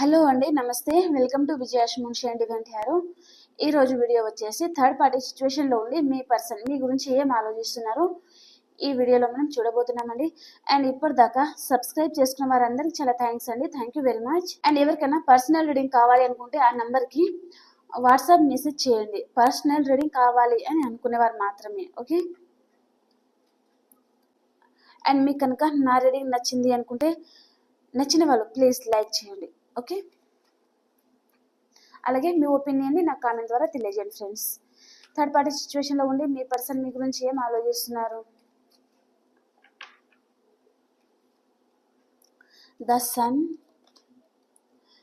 Hello అండి నమస్తే. Welcome to విజయాష్ మున్షి అండ్ ఈవెంట్ హ్యారు ఈ రోజు వీడియో వచ్చేసి థర్డ్ పార్టీ సిచ్యువేషన్లో ఉండి మీ పర్సన్ మీ గురించి ఏం ఆలోచిస్తున్నారు ఈ వీడియోలో మనం చూడబోతున్నామండి. అండ్ ఇప్పటిదాకా సబ్స్క్రైబ్ చేసుకున్న వారందరికీ చాలా థ్యాంక్స్ అండి. Thank you very much. And ఎవరికైనా పర్సనల్ రీడింగ్ కావాలి అనుకుంటే ఆ నెంబర్కి వాట్సాప్ మెసేజ్ చేయండి. పర్సనల్ రీడింగ్ కావాలి అని అనుకునేవారు మాత్రమే ఓకే? అండ్ మీకు కనుక నా రీడింగ్ నచ్చింది అనుకుంటే నచ్చిన వాళ్ళు ప్లీజ్ లైక్ చేయండి. ఓకే? అలాగే మీ ఒపీనియన్ని నాకు కామెంట్ ద్వారా తెలియజేయండి ఫ్రెండ్స్. థర్డ్ పార్టీ సిచ్యువేషన్లో ఉండి మీ పర్సన్ మీ గురించి ఏం ఆలోచిస్తున్నారు? The sun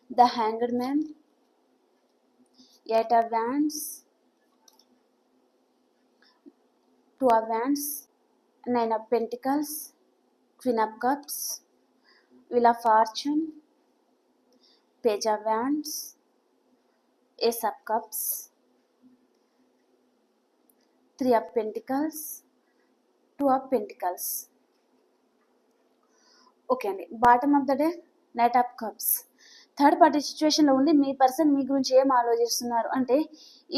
the hanged man eight of wands two of wands nine of pentacles queen of cups wheel of fortune page wands wands ace cups three three pentacles two two pentacles okay అండి bottom of the day knight of cups third party సిచ్యువేషన్లో ఉండి మీ person మీ గురించి ఏం ఆలోచిస్తున్నారు? అంటే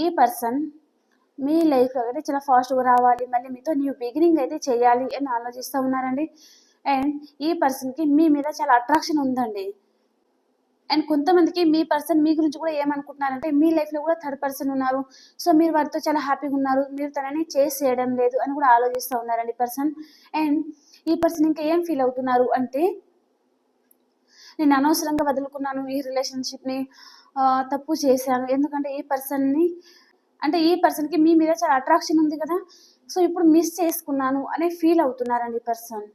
ఈ person మీ లైఫ్లో అయితే చాలా ఫాస్ట్గా రావాలి మళ్ళీ మీతో న్యూ బిగినింగ్ అయితే చేయాలి అని ఆలోచిస్తూ ఉన్నారండి. అండ్ ఈ పర్సన్కి మీ మీద చాలా అట్రాక్షన్ ఉందండి. అండ్ కొంతమందికి మీ పర్సన్ మీ గురించి కూడా ఏమనుకుంటున్నారంటే మీ లైఫ్లో కూడా థర్డ్ పర్సన్ ఉన్నారు. సో మీరు వారితో చాలా హ్యాపీగా ఉన్నారు. మీరు తనని చేసి చేయడం లేదు అని కూడా ఆలోచిస్తూ ఉన్నారండి పర్సన్ అండ్ ఈ పర్సన్ ఇంకా ఏం ఫీల్ అవుతున్నారు అంటే నేను అనవసరంగా వదులుకున్నాను ఈ రిలేషన్షిప్ని తప్పు చేశాను. ఎందుకంటే ఈ పర్సన్ని అంటే ఈ పర్సన్కి మీ మీద చాలా అట్రాక్షన్ ఉంది కదా. సో ఇప్పుడు మిస్ చేసుకున్నాను అనే ఫీల్ అవుతున్నారండి పర్సన్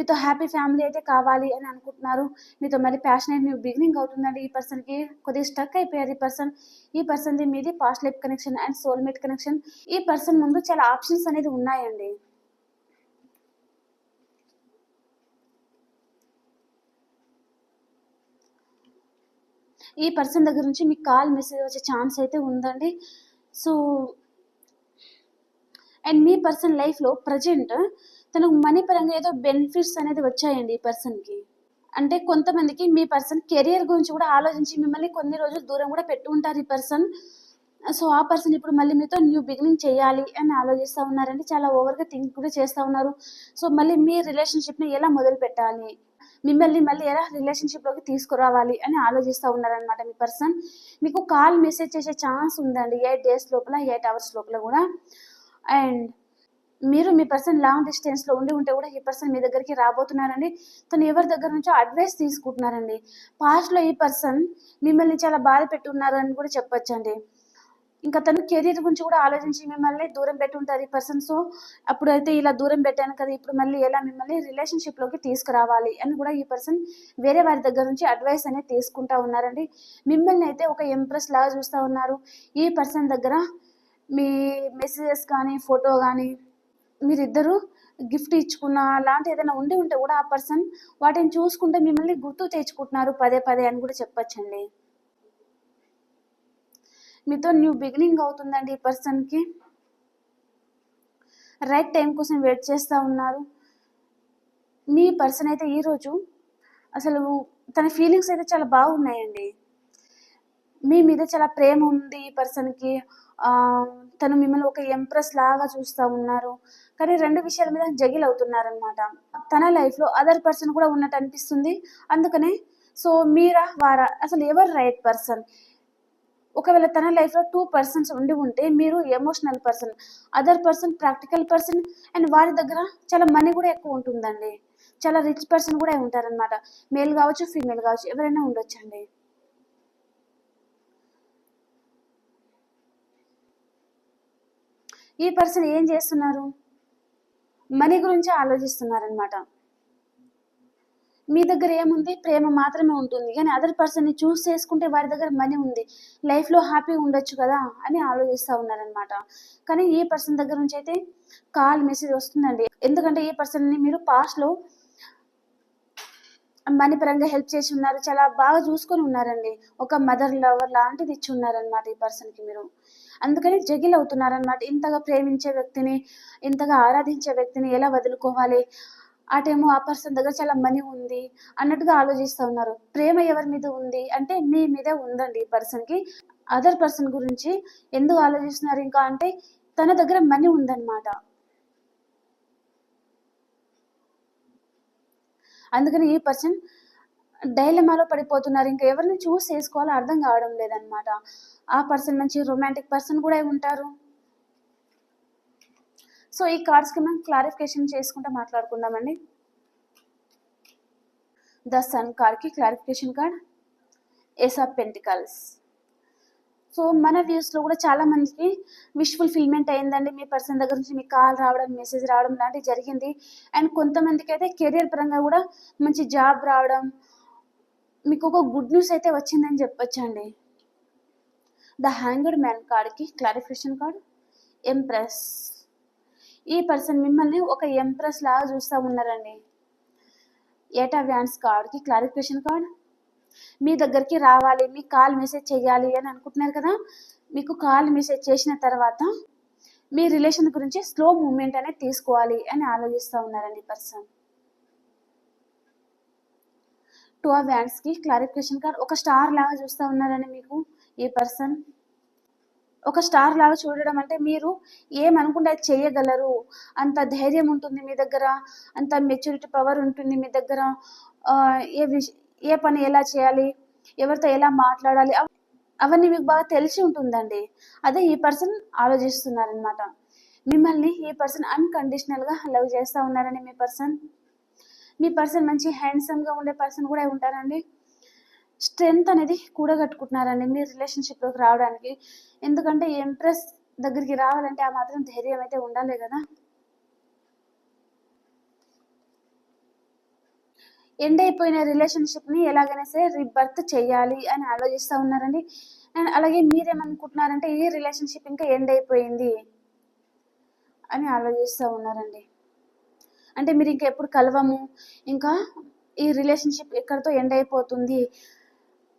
మీతో హ్యాపీ ఫ్యామిలీ అయితే కావాలి అని అనుకుంటున్నారు. మీతో మళ్ళీ ప్యాషనేట్ న్యూ బిగినింగ్ అవుతుందండి. ఈ పర్సన్కి కొద్దిగా స్టక్ అయిపోయారు ఈ పర్సన్ ఈ పర్సన్ది మీది past life connection and soulmate connection ఈ పర్సన్ ముందు చాలా ఆప్షన్స్ అనేది ఉన్నాయండి. ఈ పర్సన్ దగ్గర నుంచి మీకు కాల్ మెసేజ్ వచ్చే ఛాన్స్ అయితే ఉందండి. సో అండ్ మీ పర్సన్ లైఫ్లో ప్రజెంట్ తనకు మనీ పరంగా ఏదో బెనిఫిట్స్ అనేది వచ్చాయండి ఈ పర్సన్కి అంటే కొంతమందికి మీ పర్సన్ కెరియర్ గురించి కూడా ఆలోచించి మిమ్మల్ని కొన్ని రోజులు దూరం కూడా పెట్టుకుంటారు ఉంటారు ఈ పర్సన్ సో ఆ పర్సన్ ఇప్పుడు మళ్ళీ మీతో న్యూ బిగినింగ్ చేయాలి అని ఆలోచిస్తూ ఉన్నారండి. చాలా ఓవర్గా థింక్ కూడా చేస్తూ ఉన్నారు. సో మళ్ళీ మీ రిలేషన్షిప్ని ఎలా మొదలు పెట్టాలి? మిమ్మల్ని మళ్ళీ ఎలా రిలేషన్షిప్లోకి తీసుకురావాలి అని ఆలోచిస్తూ ఉన్నారనమాట మీ పర్సన్ మీకు కాల్ మెసేజ్ చేసే ఛాన్స్ ఉందండి. ఎయిట్ డేస్ లోపల ఎయిట్ అవర్స్ లోపల కూడా. అండ్ మీరు మీ పర్సన్ లాంగ్ డిస్టెన్స్లో ఉండి ఉంటే కూడా ఈ పర్సన్ మీ దగ్గరికి రాబోతున్నారండి. తను ఎవరి దగ్గర నుంచో అడ్వైస్ తీసుకుంటున్నారండి. పాస్ట్లో ఈ పర్సన్ మిమ్మల్ని చాలా బాధ పెట్టున్నారని కూడా చెప్పొచ్చండి. ఇంకా తను కెరీర్ గురించి కూడా ఆలోచించి మిమ్మల్ని దూరం పెట్టి ఉంటారు ఈ పర్సన్. సో అప్పుడైతే ఇలా దూరం పెట్టాను కదా ఇప్పుడు మళ్ళీ ఎలా మిమ్మల్ని రిలేషన్షిప్లోకి తీసుకురావాలి అని కూడా ఈ పర్సన్ వేరే వారి దగ్గర నుంచి అడ్వైస్ అనేది తీసుకుంటా ఉన్నారండి. మిమ్మల్ని అయితే ఒక ఎంప్రెస్ లాగా చూస్తూ ఉన్నారు. ఈ పర్సన్ దగ్గర మీ మెసేజెస్ కానీ ఫోటో కానీ మీరిద్దరూ గిఫ్ట్ ఇచ్చుకున్న అలాంటి ఏదైనా ఉండి ఉంటే కూడా ఆ పర్సన్ వాటిని చూసుకుంటే మిమ్మల్ని గుర్తు తెచ్చుకుంటున్నారు పదే పదే అని కూడా చెప్పచ్చండి. మీతో న్యూ బిగినింగ్ అవుతుందండి ఈ పర్సన్కి. రైట్ టైం కోసం వెయిట్ చేస్తూ ఉన్నారు. మీ పర్సన్ అయితే ఈరోజు అసలు తన ఫీలింగ్స్ అయితే చాలా బాగున్నాయండి. మీ మీద చాలా ప్రేమ ఉంది ఈ పర్సన్కి. తను మిమ్మల్ని ఒక ఎంప్రెస్ లాగా చూస్తూ ఉన్నారు. కానీ రెండు విషయాల మీద జగిల్ అవుతున్నారనమాట తన లైఫ్లో అదర్ పర్సన్ కూడా ఉన్నట్టు అనిపిస్తుంది. అందుకనే సో మీరా వారా అసలు ఎవరు రైట్ పర్సన్ ఒకవేళ తన లైఫ్లో టూ పర్సన్స్ ఉండి ఉంటే మీరు emotional person other person practical person and వారి దగ్గర చాలా మనీ కూడా ఎక్కువ ఉంటుందండి. చాలా రిచ్ పర్సన్ కూడా ఉంటారనమాట మేల్ కావచ్చు ఫీమేల్ కావచ్చు ఎవరైనా ఉండొచ్చండి. ఈ పర్సన్ ఏం చేస్తున్నారు? మనీ గురించి ఆలోచిస్తున్నారనమాట మీ దగ్గర ఏముంది? ప్రేమ మాత్రమే ఉంటుంది. కానీ అదర్ పర్సన్ని చూస్ చేసుకుంటే వారి దగ్గర మనీ ఉంది. లైఫ్లో హ్యాపీగా ఉండొచ్చు కదా అని ఆలోచిస్తూ ఉన్నారనమాట కానీ ఈ పర్సన్ దగ్గర నుంచి అయితే కాల్ మెసేజ్ వస్తుందండి. ఎందుకంటే ఈ పర్సన్ని మీరు పాస్ట్లో మనీ పరంగా హెల్ప్ చేసి ఉన్నారు. చాలా బాగా చూసుకొని ఉన్నారండి. ఒక మదర్ లవర్ లాంటిది ఇచ్చి ఉన్నారనమాట ఈ పర్సన్కి మీరు. అందుకని జగిల్ అవుతున్నారనమాట ఇంతగా ప్రేమించే వ్యక్తిని ఇంతగా ఆరాధించే వ్యక్తిని ఎలా వదులుకోవాలి? ఆ టైము ఆ పర్సన్ దగ్గర చాలా మనీ ఉంది అన్నట్టుగా ఆలోచిస్తూ ఉన్నారు. ప్రేమ ఎవరి మీద ఉంది అంటే మీ మీదే ఉందండి ఈ పర్సన్కి. అదర్ పర్సన్ గురించి ఎందుకు ఆలోచిస్తున్నారు ఇంకా అంటే తన దగ్గర మనీ ఉందన్నమాట. అందుకని ఈ పర్సన్ డైలమాలో పడిపోతున్నారు. ఇంకా ఎవరిని చూస్ చేసుకోవాలో అర్థం కావడం లేదనమాట ఆ పర్సన్ మంచి రొమాంటిక్ పర్సన్ కూడా ఉంటారు. సో ఈ కార్డ్స్కి మనం క్లారిఫికేషన్ చేసుకుంటూ మాట్లాడుకుందామండి. ద సన్ కార్డ్కి clarification card. Ace of pentacles. So మన వ్యూస్లో కూడా చాలా మందికి విష్ ఫుల్ఫిల్మెంట్ అయిందండి. మీ పర్సన్ దగ్గర నుంచి మీకు కాల్ రావడం మెసేజ్ రావడం లాంటివి జరిగింది. అండ్ కొంతమందికి అయితే కెరియర్ పరంగా కూడా మంచి జాబ్ రావడం మీకు ఒక గుడ్ న్యూస్ అయితే వచ్చిందని చెప్పొచ్చండి. ద హ్యాంగర్డ్ మ్యాన్ కార్డ్కి క్లారిఫికేషన్ కార్డ్ ఎంప్రెస్ ఈ పర్సన్ మిమ్మల్ని ఒక ఎంప్రెస్ లాగా చూస్తూ ఉన్నారండి. ఏటా వ్యాన్స్ కార్డ్కి క్లారిఫికేషన్ కార్డ్ మీ దగ్గరికి రావాలి మీ కాల్ మెసేజ్ చేయాలి అని అనుకుంటున్నారు కదా? మీకు కాల్ మెసేజ్ చేసిన తర్వాత మీ రిలేషన్ గురించి స్లో మూమెంట్ అనేది తీసుకోవాలి అని ఆలోచిస్తూ ఉన్నారండి పర్సన్ టూ ఆ వ్యాండ్స్కి క్లారిఫికేషన్ కార్డ్ ఒక స్టార్ లాగా చూస్తూ ఉన్నారని మీకు ఈ పర్సన్ ఒక స్టార్ లాగా చూడడం అంటే మీరు ఏమనుకుంటే అది చేయగలరు. అంత ధైర్యం ఉంటుంది మీ దగ్గర. అంత మెచ్యూరిటీ పవర్ ఉంటుంది మీ దగ్గర. ఏ విష ఏ పని ఎలా చేయాలి? ఎవరితో ఎలా మాట్లాడాలి? అవ- అవన్నీ మీకు బాగా తెలిసి ఉంటుందండి. అదే ఈ పర్సన్ ఆలోచిస్తున్నారనమాట మిమ్మల్ని ఈ పర్సన్ అన్కండిషనల్గా లవ్ చేస్తూ ఉన్నారని మీ పర్సన్ మీ పర్సన్ మంచి హ్యాండ్సమ్గా ఉండే పర్సన్ కూడా ఉంటారండి. స్ట్రెంగ్త్ అనేది కూడగట్టుకుంటున్నారండి మీ రిలేషన్షిప్లోకి రావడానికి. ఎందుకంటే ఎంప్రెస్ దగ్గరికి రావాలంటే ఆ మాత్రం ధైర్యం అయితే ఉండాలి కదా. ఎండ్ అయిపోయిన రిలేషన్షిప్ని ఎలాగైనా సరే రీబర్త్ చేయాలి అని ఆలోచిస్తూ ఉన్నారండి. అండ్ అలాగే మీరేమనుకుంటున్నారంటే ఈ రిలేషన్షిప్ ఇంకా ఎండ్ అయిపోయింది అని ఆలోచిస్తూ ఉన్నారండి. అంటే మీరు ఇంకా ఎప్పుడు కలవము ఇంకా ఈ రిలేషన్షిప్ ఎక్కడితో ఎండ్ అయిపోతుంది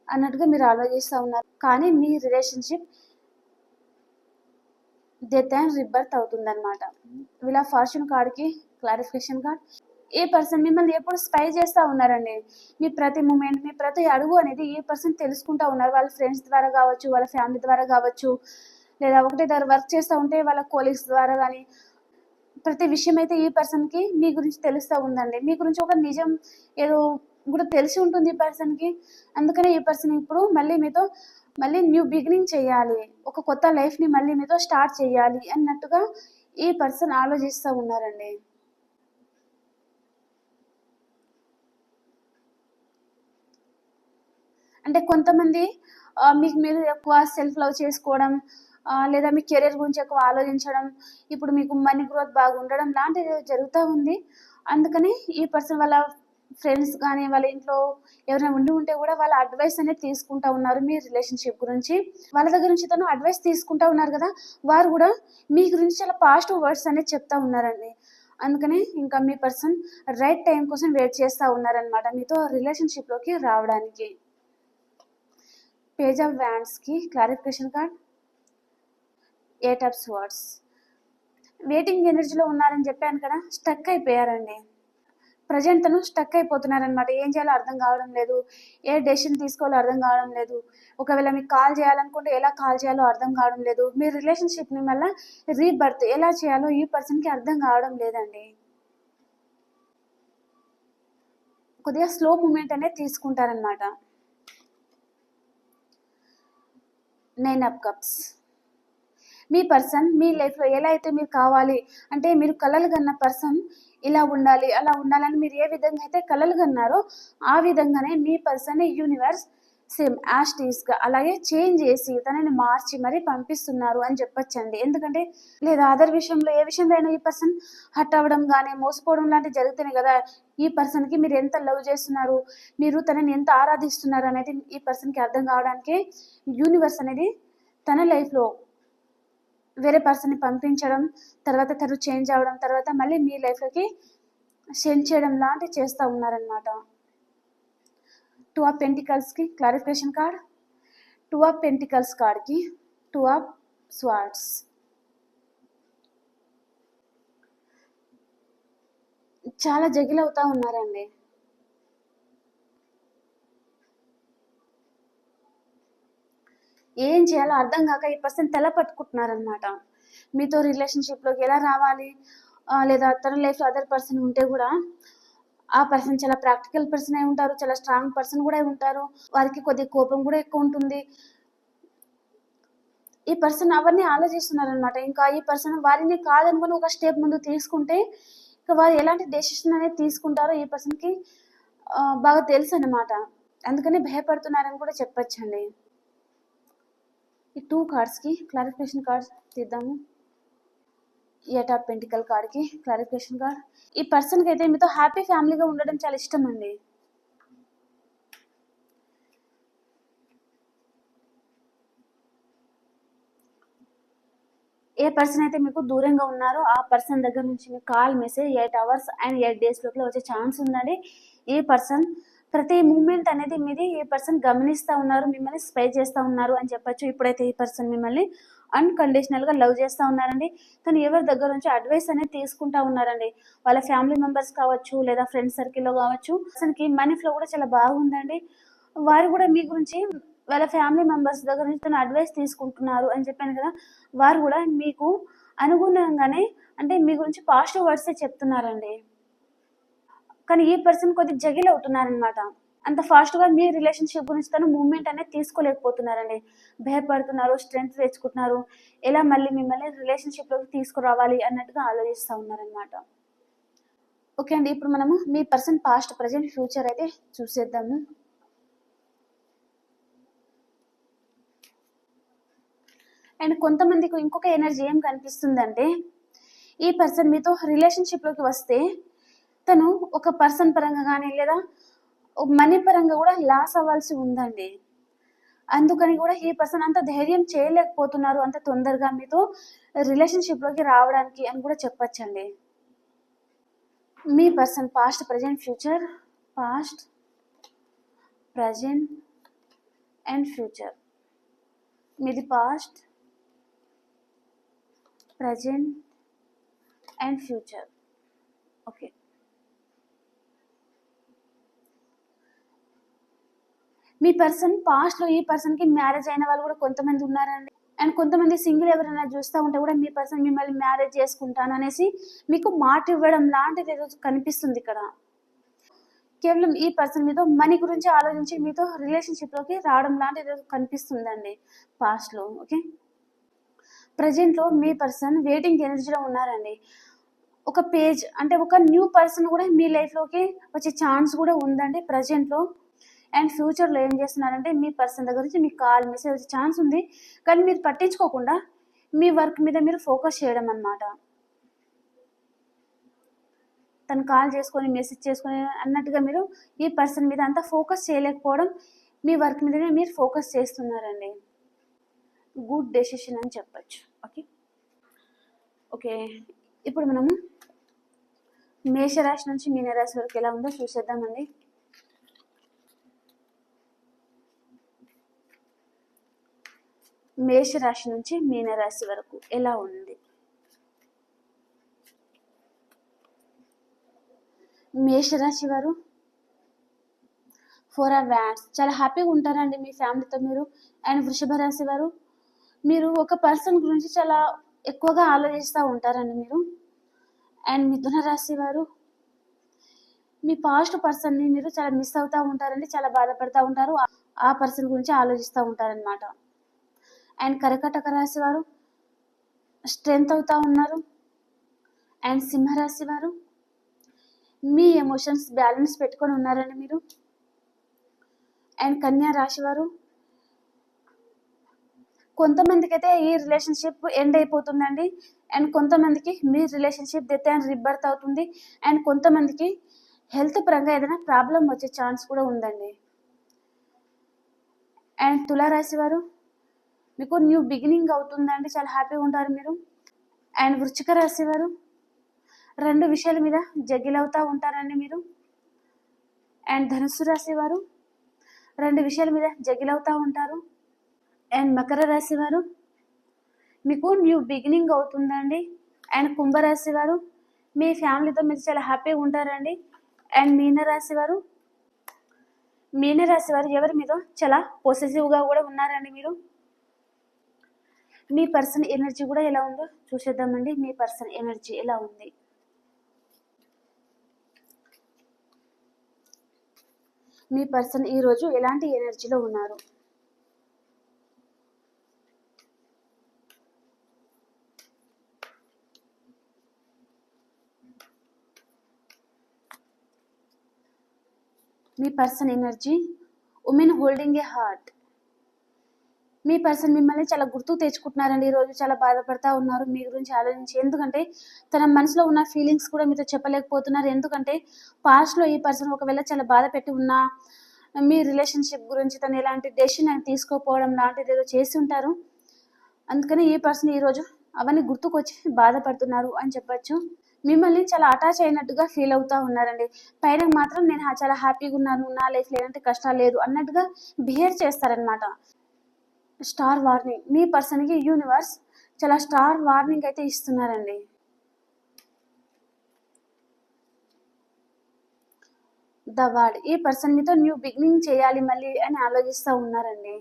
అన్నట్టుగా మీరు ఆలోచిస్తూ ఉన్నారు. కానీ మీ రిలేషన్షిప్ డెత్ అండ్ రిబర్త్ అవుతుందన్నమాట. ఇలా ఫార్చ్యూన్ కార్డ్కి క్లారిఫికేషన్ కార్డ్ ఏ పర్సన్ మిమ్మల్ని ఎప్పుడు స్పై చేస్తూ ఉన్నారండి? మీ ప్రతి మూమెంట్ మీ ప్రతి అడుగు అనేది ఏ పర్సన్ తెలుసుకుంటూ ఉన్నారు? వాళ్ళ ఫ్రెండ్స్ ద్వారా కావచ్చు వాళ్ళ ఫ్యామిలీ ద్వారా కావచ్చు లేదా ఒకటే దగ్గర వర్క్ చేస్తూ ఉంటే వాళ్ళ కోలీగ్స్ ద్వారా కానీ ప్రతి విషయం అయితే ఈ పర్సన్కి మీ గురించి తెలుస్తూ ఉందండి. మీ గురించి ఒక నిజం ఏదో కూడా తెలిసి ఉంటుంది ఈ పర్సన్కి. అందుకనే ఈ పర్సన్ ఇప్పుడు మళ్ళీ మీతో మళ్ళీ న్యూ బిగినింగ్ చేయాలి. ఒక కొత్త లైఫ్ని మళ్ళీ మీతో స్టార్ట్ చేయాలి అన్నట్టుగా ఈ పర్సన్ ఆలోచిస్తూ ఉన్నారండి. అంటే కొంతమంది మీకు మీరు ఎక్కువ సెల్ఫ్ లవ్ చేసుకోవడం లేదా మీ కెరీర్ గురించి ఎక్కువ ఆలోచించడం ఇప్పుడు మీకు మనీ గ్రోత్ బాగుండడం లాంటిది జరుగుతూ ఉంది. అందుకని ఈ పర్సన్ వాళ్ళ ఫ్రెండ్స్ కానీ వాళ్ళ ఇంట్లో ఎవరైనా ఉండి ఉంటే కూడా వాళ్ళ అడ్వైస్ అనేది తీసుకుంటా ఉన్నారు మీ రిలేషన్షిప్ గురించి. వాళ్ళ దగ్గర నుంచి తను అడ్వైస్ తీసుకుంటా ఉన్నారు కదా వారు కూడా మీ గురించి చాలా పాజిటివ్ వర్డ్స్ అనేది చెప్తా ఉన్నారండి. అందుకని ఇంకా మీ పర్సన్ రైట్ టైం కోసం వెయిట్ చేస్తూ ఉన్నారనమాట మీతో రిలేషన్షిప్లోకి రావడానికి. Page of వ్యాండ్స్కి clarification card. Eight of swords waiting ఎనర్జీలో ఉన్నారని చెప్పాను కదా స్టక్ అయిపోయారండి. ప్రజెంట్ తను స్టక్ అయిపోతున్నారనమాట ఏం చేయాలో అర్థం కావడం లేదు. ఏ డెసిషన్ తీసుకోవాలో అర్థం కావడం లేదు. ఒకవేళ మీకు కాల్ చేయాలనుకుంటే ఎలా కాల్ చేయాలో అర్థం కావడం లేదు. మీ రిలేషన్షిప్ని మళ్ళీ రీబర్త్ ఎలా చేయాలో ఈ పర్సన్కి అర్థం కావడం లేదండి. కొద్దిగా స్లో మూమెంట్ అనేది తీసుకుంటారనమాట నైన్ అప్ కప్స్ మీ పర్సన్ మీ లైఫ్లో ఎలా అయితే మీరు కావాలి అంటే మీరు కలలు కన్న పర్సన్ ఇలా ఉండాలి అలా ఉండాలని మీరు ఏ విధంగా అయితే కలలు కన్నారో ఆ విధంగానే మీ పర్సన్ యూనివర్స్ సేమ్ యాస్టీస్గా అలాగే చేంజ్ చేసి తనని మార్చి మరీ పంపిస్తున్నారు అని చెప్పొచ్చండి. ఎందుకంటే లేదా అదర్ విషయంలో ఏ విషయంలో అయినా ఈ పర్సన్ హట్ అవ్వడం కానీ మోసపోవడం లాంటివి జరుగుతున్నాయి కదా ఈ పర్సన్కి మీరు ఎంత లవ్ చేస్తున్నారు మీరు తనని ఎంత ఆరాధిస్తున్నారు అనేది ఈ పర్సన్కి అర్థం కావడానికి యూనివర్స్ అనేది తన లైఫ్లో వేరే పర్సన్ని పంపించడం తర్వాత తను చేంజ్ అవ్వడం తర్వాత మళ్ళీ మీ లైఫ్లోకి సెండ్ చేయడం లాంటివి చేస్తూ ఉన్నారనమాట two of పెంటికల్స్కి clarification card two of pentacles కార్డ్కి టూ ఆఫ్ స్వార్డ్స్ చాలా జగిలవుతూ ఉన్నారండి. ఏం చేయాలో అర్థం కాక ఈ పర్సన్ తెల పట్టుకుంటున్నారనమాట మీతో రిలేషన్షిప్లోకి ఎలా రావాలి? లేదా తన లైఫ్ అదర్ పర్సన్ ఉంటే కూడా ఆ పర్సన్ చాలా ప్రాక్టికల్ పర్సన్ అయి ఉంటారు చాలా స్ట్రాంగ్ పర్సన్ కూడా అయి ఉంటారు. వారికి కొద్ది కోపం కూడా ఎక్కువ ఉంటుంది. ఈ పర్సన్ అవన్నీ ఆలోచిస్తున్నారనమాట ఇంకా ఈ పర్సన్ వారిని కాదనుకుని ఒక స్టెప్ ముందు తీసుకుంటే ఇంకా వారు ఎలాంటి డెసిషన్ అనేది తీసుకుంటారో ఈ పర్సన్కి బాగా తెలుసు అనమాట అందుకని భయపడుతున్నారని కూడా చెప్పచ్చండి. ఈ టూ కార్డ్స్కి క్లారిఫికేషన్ కార్డ్స్ తీద్దాము. ఎట్ ఆఫ్ పెంటికల్ కార్డ్కి క్లారిఫికేషన్ కార్డ్ ఈ పర్సన్కి అయితే మీతో హ్యాపీ ఫ్యామిలీగా ఉండడం చాలా ఇష్టం అండి. ఏ పర్సన్ అయితే మీకు దూరంగా ఉన్నారో ఆ పర్సన్ దగ్గర నుంచి మీకు call message eight hours and eight days లోపల వచ్చే ఛాన్స్ ఉందండి. ఈ పర్సన్ ప్రతి మూమెంట్ అనేది మీది ఈ పర్సన్ గమనిస్తూ ఉన్నారు మిమ్మల్ని స్ప్రే చేస్తూ ఉన్నారు అని చెప్పచ్చు. ఇప్పుడైతే ఈ పర్సన్ మిమ్మల్ని అన్కండిషనల్గా లవ్ చేస్తూ ఉన్నారండి. తను ఎవరి దగ్గర నుంచి అడ్వైస్ అనేది తీసుకుంటా ఉన్నారండి. వాళ్ళ ఫ్యామిలీ మెంబర్స్ కావచ్చు లేదా ఫ్రెండ్ సర్కిల్లో కావచ్చు అసలుకి మనీ ఫ్లో కూడా చాలా బాగుందండి. వారు కూడా మీ గురించి వాళ్ళ ఫ్యామిలీ మెంబర్స్ దగ్గర నుంచి తను అడ్వైస్ తీసుకుంటున్నారు అని చెప్పాను కదా వారు కూడా మీకు అనుగుణంగానే అంటే మీ గురించి పాజిటివ్ వర్డ్సే చెప్తున్నారండి. కానీ ఈ పర్సన్ కొద్దిగా జగిల్ అవుతున్నారనమాట అంత ఫాస్ట్గా మీ రిలేషన్షిప్ గురించి తను మూమెంట్ అనేది తీసుకోలేకపోతున్నారండి. భయపడుతున్నారు స్ట్రెంగ్త్ తెచ్చుకుంటున్నారు. ఎలా మళ్ళీ మిమ్మల్ని రిలేషన్షిప్లోకి తీసుకురావాలి అన్నట్టుగా ఆలోచిస్తూ ఉన్నారనమాట ఓకే అండి ఇప్పుడు మనము మీ పర్సన్ పాస్ట్ ప్రజెంట్ ఫ్యూచర్ అయితే చూసేద్దాము. అండ్ కొంతమందికి ఇంకొక ఎనర్జీ ఏం కనిపిస్తుందంటే ఈ పర్సన్ మీతో రిలేషన్షిప్లోకి వస్తే తను ఒక పర్సన్ పరంగా కానీ లేదా మనీ పరంగా కూడా లాస్ అవ్వాల్సి ఉందండి. అందుకని కూడా ఈ పర్సన్ అంత ధైర్యం చేయలేకపోతున్నారు అంత తొందరగా మీతో రిలేషన్షిప్లోకి రావడానికి అని కూడా చెప్పచ్చండి. మీ person past present future past present and future మీది past present and future okay me person పాస్ట్లో ఈ పర్సన్కి మ్యారేజ్ అయిన వాళ్ళు కూడా కొంతమంది ఉన్నారండి. అండ్ కొంతమంది సింగిల్ ఎవరైనా చూస్తూ ఉంటే కూడా మీ పర్సన్ మిమ్మల్ని మ్యారేజ్ చేసుకుంటాను అనేసి మీకు మాట ఇవ్వడం లాంటిది ఏదో కనిపిస్తుంది ఇక్కడ. కేవలం ఈ పర్సన్ మీతో మనీ గురించి ఆలోచించి మీతో రిలేషన్షిప్లోకి రావడం లాంటిది ఏదో కనిపిస్తుందండి పాస్ట్లో ఓకే ప్రజెంట్లో మీ పర్సన్ వెయిటింగ్ ఎనర్జీలో ఉన్నారండి. ఒక పేజ్ అంటే ఒక న్యూ పర్సన్ కూడా మీ లైఫ్లోకి వచ్చే ఛాన్స్ కూడా ఉందండి ప్రజెంట్లో అండ్ ఫ్యూచర్లో ఏం చేస్తున్నారంటే మీ పర్సన్ దగ్గర నుంచి మీకు కాల్ మెసేజ్ వచ్చే ఛాన్స్ ఉంది. కానీ మీరు పట్టించుకోకుండా మీ వర్క్ మీద మీరు ఫోకస్ చేయడం అన్నమాట. తను కాల్ చేసుకొని మెసేజ్ చేసుకొని అన్నట్టుగా మీరు ఈ పర్సన్ మీద అంతా ఫోకస్ చేయలేకపోవడం మీ వర్క్ మీదనే మీరు ఫోకస్ చేస్తున్నారండి. గుడ్ డెసిషన్ అని చెప్పచ్చు. ఓకే ఓకే ఇప్పుడు మనము మేషరాశి నుంచి మీనరాశి వరకు ఎలా ఉందో చూసేద్దామండి. మేషరాశి నుంచి మీనరాశి వరకు ఎలా ఉంది? మేషరాశి వారు ఫోర్ అవర్స్ చాలా హ్యాపీగా ఉంటారండి మీ ఫ్యామిలీతో మీరు. అండ్ వృషభ రాశి వారు మీరు ఒక పర్సన్ గురించి చాలా ఎక్కువగా ఆలోచిస్తూ ఉంటారండి మీరు. అండ్ మిథున రాశి వారు మీ పాస్ట్ పర్సన్ని మీరు చాలా మిస్ అవుతూ ఉంటారండి చాలా బాధపడుతూ ఉంటారు. ఆ- ఆ పర్సన్ గురించి ఆలోచిస్తూ ఉంటారనమాట అండ్ కరకటక రాశి వారు స్ట్రెంగ్త్ అవుతా ఉన్నారు. అండ్ సింహరాశి వారు మీ ఎమోషన్స్ బ్యాలెన్స్ పెట్టుకొని ఉన్నారండి మీరు. అండ్ కన్యా రాశి వారు కొంతమందికి అయితే ఈ రిలేషన్షిప్ ఎండ్ అయిపోతుందండి. అండ్ కొంతమందికి మీ రిలేషన్షిప్ డెత్ అండ్ రిబర్త్ అవుతుంది. అండ్ కొంతమందికి హెల్త్ పరంగా ఏదైనా ప్రాబ్లం వచ్చే ఛాన్స్ కూడా ఉందండి. అండ్ తులారాశి వారు మీకు న్యూ బిగినింగ్ అవుతుందండి. చాలా హ్యాపీగా ఉంటారు మీరు. అండ్ వృచ్చిక రాశి వారు రెండు విషయాల మీద జగిలవుతూ ఉంటారండి మీరు. అండ్ ధనుస్సు రాశి వారు రెండు విషయాల మీద జగిలవుతూ ఉంటారు. అండ్ మకర రాశి వారు మీకు న్యూ బిగినింగ్ అవుతుందండి. అండ్ కుంభరాశి వారు మీ ఫ్యామిలీతో మీరు చాలా హ్యాపీగా ఉంటారండి. అండ్ మీన రాశి వారు మీన రాశి వారు ఎవరి మీద చాలా పొసెసివ్గా కూడా ఉన్నారండి మీరు. మీ పర్సన్ ఎనర్జీ కూడా ఎలా ఉందో చూసేద్దామండి. మీ పర్సన్ ఎనర్జీ ఎలా ఉంది? మీ పర్సన్ ఈరోజు ఎలాంటి ఎనర్జీలో ఉన్నారు? మీ person energy women holding a heart. Me person మిమ్మల్ని చాలా గుర్తు తెచ్చుకుంటున్నారండి. ఈరోజు చాలా బాధపడతా ఉన్నారు. మీ గురించి ఆలోచించి ఎందుకంటే తన మనసులో ఉన్న ఫీలింగ్స్ కూడా మీతో చెప్పలేకపోతున్నారు. ఎందుకంటే పాస్ట్లో ఈ పర్సన్ ఒకవేళ చాలా బాధ పెట్టి ఉన్నా మీ రిలేషన్షిప్ గురించి తను ఎలాంటి డెసిషన్ అని తీసుకోకపోవడం లాంటిది ఏదో చేసి ఉంటారు. అందుకని ఈ పర్సన్ ఈరోజు అవన్నీ గుర్తుకొచ్చి బాధపడుతున్నారు అని చెప్పొచ్చు. మిమ్మల్ని చాలా అటాచ్ అయినట్టుగా ఫీల్ అవుతా ఉన్నారండి. పైన మాత్రం నేను చాలా హ్యాపీగా ఉన్నాను. నా లైఫ్లో ఎలాంటి కష్టాలు లేదు అన్నట్టుగా బిహేవ్ చేస్తారనమాట స్టార్ వార్నింగ్. మీ పర్సన్కి యూనివర్స్ చాలా స్టార్ వార్నింగ్ అయితే ఇస్తున్నారండి. The word. ఈ పర్సన్ మీతో న్యూ బిగినింగ్ చేయాలి మళ్ళీ అని ఆలోచిస్తూ ఉన్నారండి.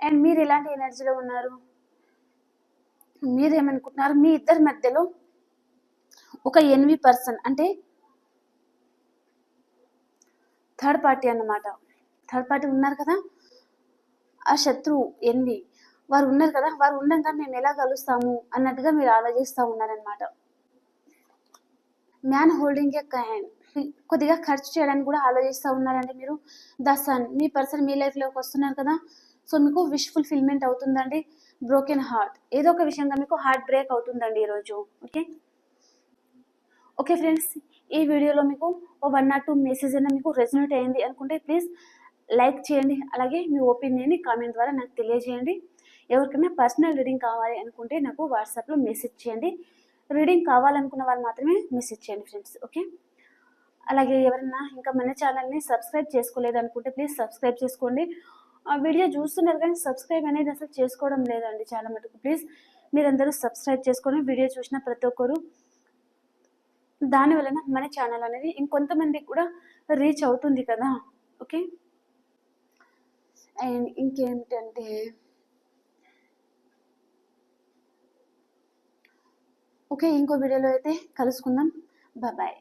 అండ్ మీరు ఎలాంటి ఎనర్జీలో ఉన్నారు? మీరు ఏమనుకుంటున్నారు మీ ఇద్దరి మధ్యలో ఒక ఎన్వి పర్సన్ అంటే థర్డ్ పార్టీ అన్నమాట. థర్డ్ పార్టీ ఉన్నారు కదా? ఆ శత్రువు ఎన్వి వారు ఉన్నారు కదా వారు ఉండగా మేము ఎలా కలుస్తాము అన్నట్టుగా మీరు ఆలోచిస్తూ ఉన్నారనమాట మ్యాన్ హోల్డింగ్ ఎ హ్యాండ్ కొద్దిగా ఖర్చు చేయడానికి కూడా ఆలోచిస్తూ ఉన్నారండి మీరు. ద సన్ మీ పర్సన్ మీ లైఫ్లోకి వస్తున్నారు కదా సో మీకు విష్ ఫుల్ఫిల్మెంట్ అవుతుందండి. Broken heart. ఏదో ఒక విషయంగా మీకు హార్ట్ బ్రేక్ అవుతుందండి ఈరోజు. ఓకే? ఓకే ఫ్రెండ్స్ ఈ వీడియోలో మీకు ఓ వన్ ఆర్ టూ మెసేజ్ అయినా మీకు రెజనేట్ అయింది అనుకుంటే ప్లీజ్ లైక్ చేయండి. అలాగే మీ ఒపీనియన్ని కామెంట్ ద్వారా నాకు తెలియజేయండి. ఎవరికైనా పర్సనల్ రీడింగ్ కావాలి అనుకుంటే నాకు వాట్సాప్లో మెసేజ్ చేయండి. రీడింగ్ కావాలనుకున్న వాళ్ళు మాత్రమే మెసేజ్ చేయండి ఫ్రెండ్స్ ఓకే? అలాగే ఎవరైనా ఇంకా మన ఛానల్ని సబ్స్క్రైబ్ చేసుకోలేదు అనుకుంటే ప్లీజ్ సబ్స్క్రైబ్ చేసుకోండి. ఆ వీడియో చూస్తున్నారు కానీ సబ్స్క్రైబ్ అనేది అసలు చేసుకోవడం లేదండి చాలా మటుకు. ప్లీజ్ మీరందరూ సబ్స్క్రైబ్ చేసుకొని వీడియో చూసిన ప్రతి ఒక్కరు దాని వలన మన ఛానల్ అనేది ఇంకొంతమందికి కూడా రీచ్ అవుతుంది కదా ఓకే? అండ్ ఇంకేమిటంటే ఓకే ఇంకో వీడియోలో అయితే కలుసుకుందాం బాయ్